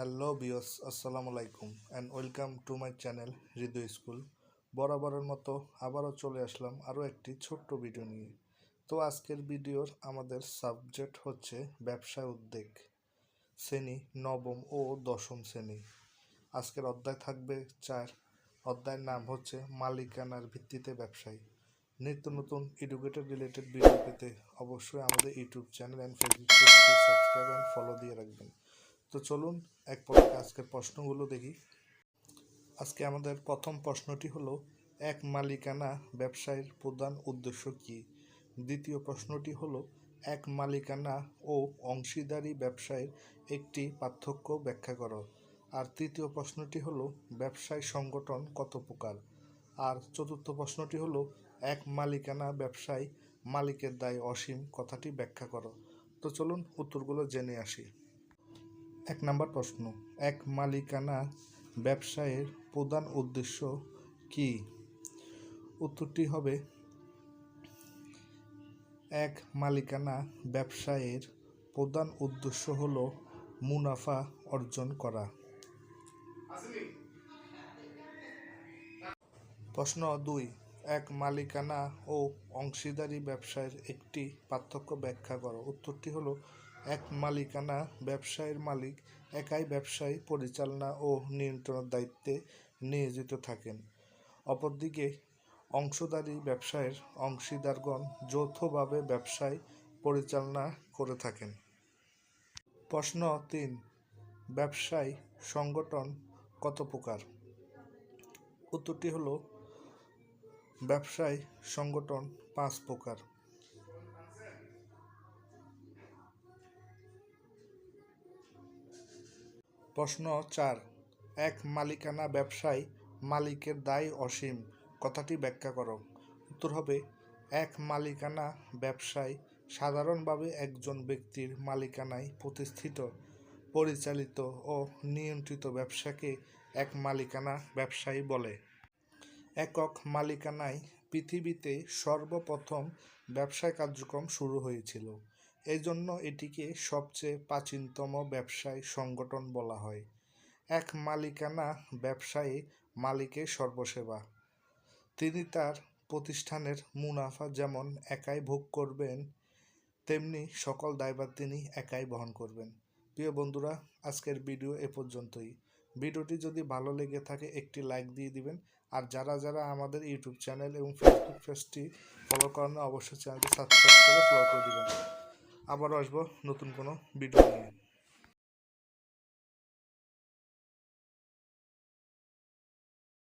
Hello বিয়স আসসালামু আলাইকুম and welcome to my channel Hriday school বরাবরের মতো আবারও চলে আসলাম আরও একটি ছোট্ট ভিডিও নিয়ে। তো আজকের ভিডিওর আমাদের সাবজেক্ট হচ্ছে ব্যবসা উদ্যোগ শ্রেণি নবম ও দশম শ্রেণি। আজকের অধ্যায় থাকবে চার। অধ্যায়ের নাম হচ্ছে মালিকানার ভিত্তিতে ব্যবসায়ী। নিত্য নতুন এডুকেটেড রিলেটেড ভিডিও পেতে অবশ্যই আমাদের ইউটিউব চ্যানেল অ্যান্ড ফেসবুক পেজটি সাবস্ক্রাইব অ্যান্ড ফলো দিয়ে রাখবেন। তো চলুন এক পলকে আজকের প্রশ্নগুলো দেখি। আজকে আমাদের প্রথম প্রশ্নটি হলো, এক মালিকানা ব্যবসায়ের প্রধান উদ্দেশ্য কী? দ্বিতীয় প্রশ্নটি হলো, এক মালিকানা ও অংশীদারি ব্যবসায়ের একটি পার্থক্য ব্যাখ্যা করো। আর তৃতীয় প্রশ্নটি হলো, ব্যবসায় সংগঠন কত প্রকার? আর চতুর্থ প্রশ্নটি হলো, এক মালিকানা ব্যবসায় মালিকের দায় অসীম, কথাটি ব্যাখ্যা করো। তো চলুন উত্তরগুলো জেনে আসি। এক নম্বর প্রশ্ন, এক মালিকানা ব্যবসায়ের প্রধান উদ্দেশ্য কি? উত্তরটি হবে, এক মালিকানা ব্যবসায়ের প্রধান উদ্দেশ্য হল মুনাফা অর্জন করা। প্রশ্ন দুই, এক মালিকানা ও অংশীদারি ব্যবসায়ের একটি পার্থক্য ব্যাখ্যা করো। উত্তরটি হলো এক মালিকানা ব্যবসায়ের মালিক একাই ব্যবসায়, পরিচালনা ও নিয়ন্ত্রণের দায়িত্বে নিয়োজিত থাকেন। অপরদিকে অংশদারি ব্যবসায়ের অংশীদারগণ যৌথভাবে ব্যবসায় পরিচালনা করে থাকেন। প্রশ্ন তিন, ব্যবসায় সংগঠন কত প্রকার? উত্তরটি হলো, ব্যবসায় সংগঠন পাঁচ প্রকার। প্রশ্ন চার। এক মালিকানা ব্যবসায় মালিকের দায় অসীম। কথাটি ব্যাখ্যা করো। উত্তর হবে, এক মালিকানা ব্যবসায় সাধারণভাবে একজন ব্যক্তির মালিকানায় প্রতিষ্ঠিত, পরিচালিত ও নিয়ন্ত্রিত ব্যবসাকে এক মালিকানা ব্যবসায়ী বলে। একক মালিকানায় পৃথিবীতে সর্বপ্রথম ব্যবসায় কার্যক্রম শুরু হয়েছিল। এজন্য এটিকে সবচেয়ে প্রাচীনতম ব্যবসায় সংগঠন বলা হয়। এক মালিকানা ব্যবসায়ী মালিকের সর্বসেবা। তিনি তার প্রতিষ্ঠানের মুনাফা যেমন একাই ভোগ করবেন, তেমনি সকল দায়ভার তিনি একাই বহন করবেন। প্রিয় বন্ধুরা, আজকের ভিডিও এ পর্যন্তই। ভিডিওটি যদি ভালো লেগে থাকে, একটি লাইক দিয়ে দিবেন। আর যারা যারা আমাদের ইউটিউব চ্যানেল এবং ফেসবুক পেজটি ফলো করেন অবশ্যই চ্যানেলটি সাবস্ক্রাইব করে ফলো করে দিবেন। আবারও আসব নতুন কোনো ভিডিও নিয়ে।